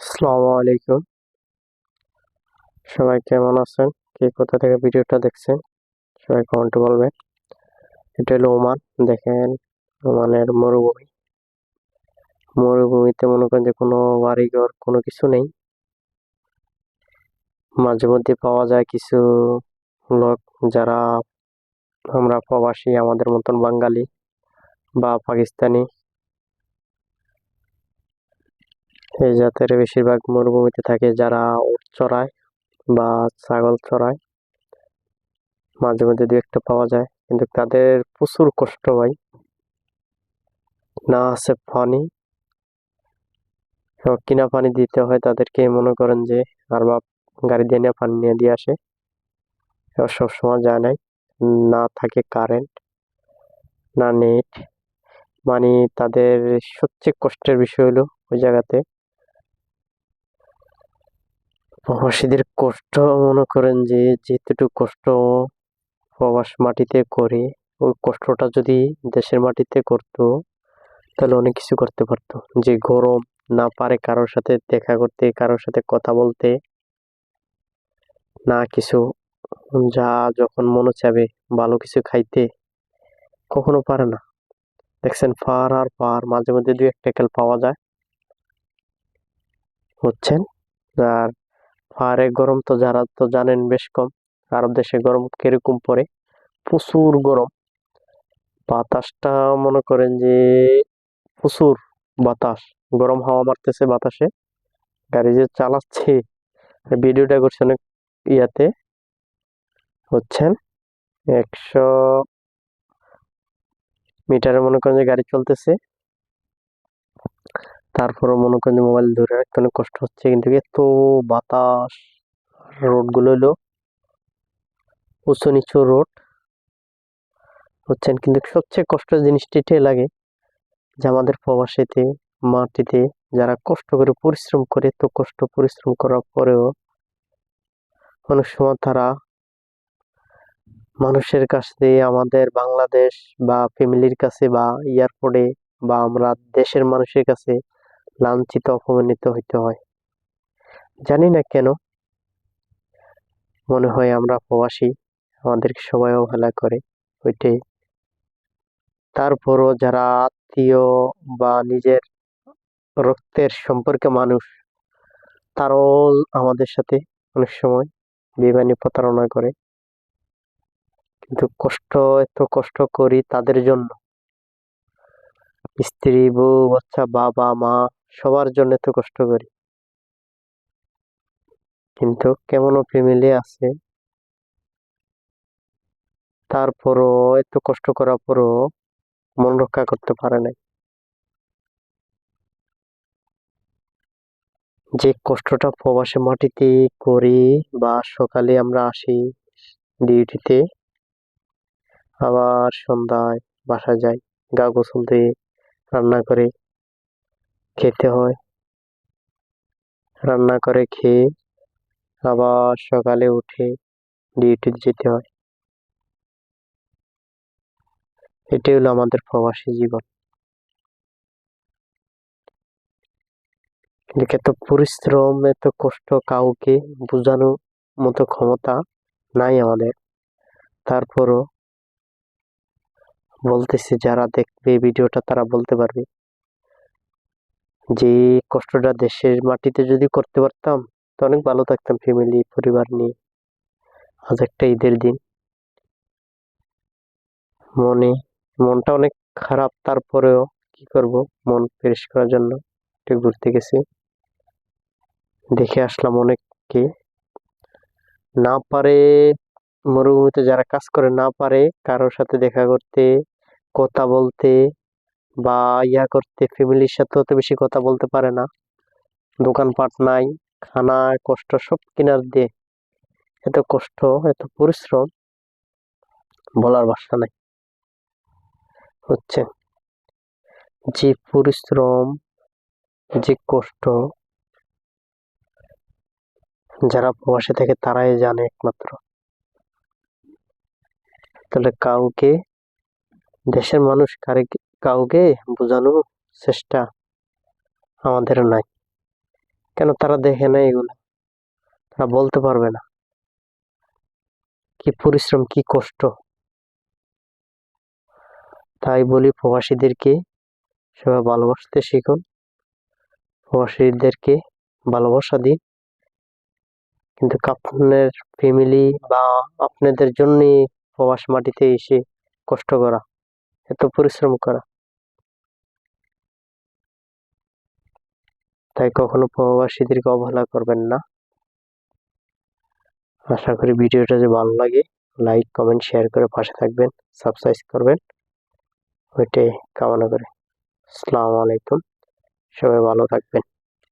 আসসালামু আলাইকুম। সবাই কেমন আছেন? কে কোথা থেকে ভিডিওটা দেখছেন? সবাই কমেন্টে বলবেন। এটা হলো ওমান। দেখেন, ওমানের মরুভূমি। মরুভূমিতে মনে করেন যে কোনো বাড়িঘর, কোনো কিছু নেই। মাঝে মধ্যে পাওয়া যায় কিছু লোক যারা আমরা প্রবাসী, আমাদের মতন বাঙালি বা পাকিস্তানি। এই জাতের বেশিরভাগ মরুভূমিতে থাকে যারা উট চড়ায় বা ছাগল চড়ায়। মাঝে মধ্যে দু একটা পাওয়া যায়, কিন্তু তাদের প্রচুর কষ্ট হয় না আছে পানি। কিনা পানি দিতে হয় তাদেরকে মনে করেন যে, আর বাপ গাড়ি দিয়ে নিয়ে পানি নিয়ে দিয়ে আসে। এবার সবসময় যায় নাই। না থাকে কারেন্ট না নেট মানে তাদের সবচেয়ে কষ্টের বিষয় হলো ওই জায়গাতে প্রবাসীদের কষ্ট মনে করেন যে, যেতটুকু কষ্ট প্রবাস মাটিতে করে, ওই কষ্টটা যদি দেশের মাটিতে করতো, তাহলে অনেক কিছু করতে পারতো। যে গরম না পারে কারোর সাথে দেখা করতে, কারোর সাথে কথা বলতে, না কিছু, যা যখন মনে চাবে ভালো কিছু খাইতে, কখনো পারে না। দেখছেন পার আর পার, মাঝে মধ্যে দু একটা কেল পাওয়া যায়। হচ্ছেন আর পাহাড়ে গরম তো যারা তো জানেন বেশ কম। আরব দেশে গরম কীরকম পড়ে? প্রচুর গরম। বাতাসটা মনে করেন যে প্রচুর বাতাস। গরম হাওয়া মারতেছে বাতাসে। গাড়ি যে চালাচ্ছে। ভিডিওটা করছে অনেক ইয়াতে। হচ্ছেন একশো মিটারে মনে করেন যে গাড়ি চলতেছে। তারপরও মনে করেন মোবাইল ধরে রাখতে অনেক কষ্ট হচ্ছে। কিন্তু এত বাতাস, রোডগুলো হলো উঁচু নিচু রোড হচ্ছেন কিন্তু সবচেয়ে কষ্টের জিনিসটি এটাই লাগে যে আমাদের প্রবাসীতে, মাটিতে যারা কষ্ট করে পরিশ্রম করে তো কষ্ট পরিশ্রম করার পরেও অনেক সময় তারা মানুষের কাছে আমাদের বাংলাদেশ বা ফ্যামিলির কাছে বা এয়ারপোর্টে বা আমরা দেশের মানুষের কাছে লাঞ্ছিত, অপমানিত হইতে হয়। জানি না কেন। মনে হয় আমরা প্রবাসী, আমাদেরকে সবাই অবহেলা করে ওইটাই। তারপরও যারা আত্মীয় বা নিজের রক্তের সম্পর্কে মানুষ, তারাও আমাদের সাথে অনেক সময় বেমানি প্রতারণা করে। কিন্তু কষ্ট, এত কষ্ট করি তাদের জন্য। স্ত্রী, বউ, বাচ্চা, বাবা, মা সবার জন্য এত কষ্ট করি। কিন্তু কেমন ফ্যামিলি আছে? তারপরও এত কষ্ট করার পরও মন রক্ষা করতে পারে নাই। যে কষ্টটা প্রবাসে মাটিতে করি বা সকালে আমরা আসি ডিউটিতে, আবার সন্ধ্যায় বাসা যাই, গা গোসল দিয়ে রান্না করে খেতে হয়। রান্না করে খেয়ে আবার সকালে উঠে ডিউটিতে যেতে হয়। এটাই হলো আমাদের প্রবাসী জীবন। এত পরিশ্রম, এত কষ্ট কাউকে বোঝানোর মতো ক্ষমতা নাই আমাদের। তারপরও বলতেছি, যারা দেখবে ভিডিওটা তারা বলতে পারবে। যে কষ্টটা দেশের মাটিতে যদি করতে পারতাম, তো অনেক ভালো থাকতাম ফ্যামিলি পরিবার নিয়ে। আজ একটা ঈদের দিন। মনে, মনটা অনেক খারাপ, তারপরেও কি করব? মন ফ্রেশ করার জন্য একটু ঘুরতে গেছি। দেখে আসলাম অনেককে। না পারে মরুভূমিতে যারা কাজ করে, না পারে কারোর সাথে দেখা করতে, কথা বলতে বা ইয়া করতে ফ্যামিলির সাথে অত বেশি কথা বলতে পারে না। দোকানপাট নাই, খানা, কষ্ট, সব কিনার দিয়ে এত কষ্ট, এত পরিশ্রম বলার ভাষা নাই। হচ্ছে যে পরিশ্রম, যে কষ্ট যারা প্রবাসে থাকে তারাই জানে একমাত্র। তাহলে কাউকে, দেশের মানুষ কারে কাউকে বোঝানোর চেষ্টা আমাদের নাই। কেন তারা দেখে না এগুলো? তারা বলতে পারবে না। কি পরিশ্রম, কি কষ্ট। তাই বলি প্রবাসীদেরকে সবাই ভালোবাসতে শিখুন। প্রবাসীদেরকে ভালোবাসা দিন। কিন্তু আপনার ফ্যামিলি বা আপনাদের জন্যই প্রবাস মাটিতে এসে কষ্ট করা। এত পরিশ্রম করা। তাই কখনো প্রবাসীদেরকে অবহেলা করবেন না। আশা করি ভিডিওটা যে ভালো লাগে লাইক কমেন্ট শেয়ার করে পাশে থাকবেন সাবস্ক্রাইব করবেন। ওইটাই কামনা করে। আসসালামু আলাইকুম। সবাই ভালো থাকবেন।